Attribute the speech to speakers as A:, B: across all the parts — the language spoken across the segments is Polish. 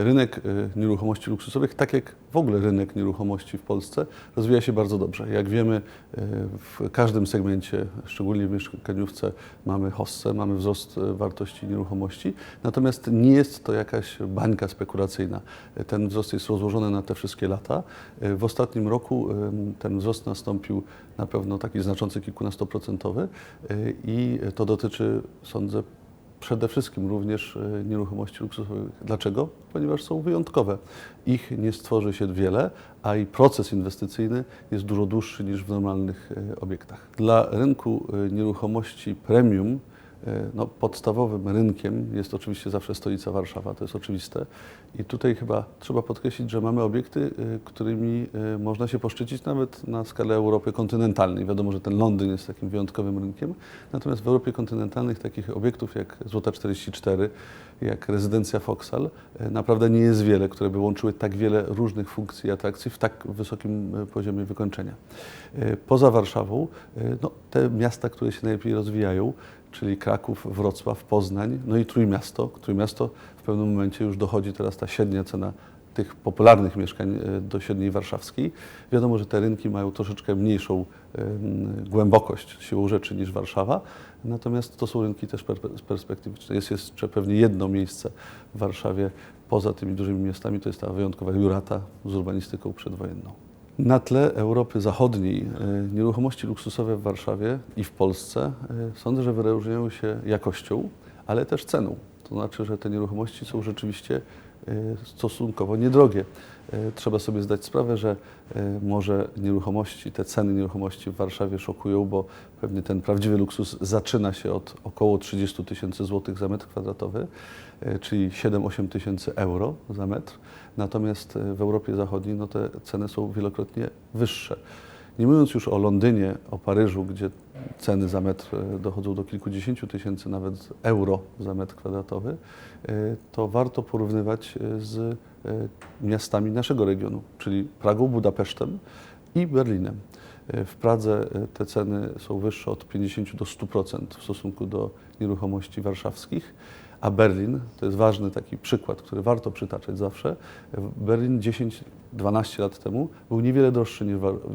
A: Rynek y, nieruchomości luksusowych, tak jak w ogóle rynek nieruchomości w Polsce, rozwija się bardzo dobrze. Jak wiemy, y, w każdym segmencie, szczególnie w mieszkaniówce, mamy hossę, mamy wzrost y, wartości nieruchomości, natomiast nie jest to jakaś bańka spekulacyjna. Ten wzrost jest rozłożony na te wszystkie lata. W ostatnim roku ten wzrost nastąpił na pewno taki znaczący, kilkunastoprocentowy i to dotyczy, sądzę, przede wszystkim również e, nieruchomości luksusowych. Dlaczego? Ponieważ są wyjątkowe. Ich nie stworzy się wiele, a i proces inwestycyjny jest dużo dłuższy niż w normalnych e, obiektach. Dla rynku e, nieruchomości premium no, podstawowym rynkiem jest oczywiście zawsze stolica Warszawa, to jest oczywiste. I tutaj chyba trzeba podkreślić, że mamy obiekty, e, którymi e, można się poszczycić nawet na skalę Europy kontynentalnej. Wiadomo, że ten Londyn jest takim wyjątkowym rynkiem, natomiast w Europie kontynentalnych takich obiektów jak Złota 44, jak rezydencja Foxal, e, naprawdę nie jest wiele, które by łączyły tak wiele różnych funkcji i atrakcji w tak wysokim e, poziomie wykończenia. E, Poza Warszawą, e, no, te miasta, które się najlepiej rozwijają, czyli Kraków, Wrocław, Poznań, no i Trójmiasto. Trójmiasto w pewnym momencie już dochodzi teraz ta średnia cena tych popularnych mieszkań e, do średniej warszawskiej. Wiadomo, że te rynki mają troszeczkę mniejszą głębokość siłą rzeczy niż Warszawa, natomiast to są rynki też per- perspektywiczne. Jest jeszcze pewnie jedno miejsce w Warszawie poza tymi dużymi miastami, to jest ta wyjątkowa Jurata z urbanistyką przedwojenną. Na tle Europy Zachodniej e, nieruchomości luksusowe w Warszawie i w Polsce e, sądzę, że wyróżniają się jakością, ale też ceną. To znaczy, że te nieruchomości są rzeczywiście stosunkowo niedrogie. E, Trzeba sobie zdać sprawę, że e, może nieruchomości, te ceny nieruchomości w Warszawie szokują, bo pewnie ten prawdziwy luksus zaczyna się od około 30 tysięcy złotych za metr kwadratowy, czyli 7-8 tysięcy euro za metr. Natomiast w Europie Zachodniej no, te ceny są wielokrotnie wyższe. Nie mówiąc już o Londynie, o Paryżu, gdzie ceny za metr e, dochodzą do kilkudziesięciu tysięcy nawet euro za metr kwadratowy, e, to warto porównywać e, z miastami naszego regionu, czyli Pragą, Budapesztem i Berlinem. W Pradze te ceny są wyższe od 50 do 100% w stosunku do nieruchomości warszawskich, a Berlin, to jest ważny taki przykład, który warto przytaczać zawsze, Berlin 10-12 lat temu był niewiele droższy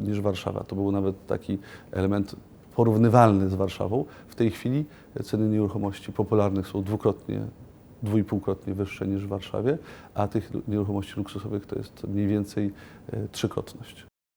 A: niż Warszawa. To był nawet taki element porównywalny z Warszawą. W tej chwili ceny nieruchomości popularnych są dwukrotnie, dwójpółkrotnie wyższe niż w Warszawie, a tych nieruchomości luksusowych to jest mniej więcej e, trzykrotność.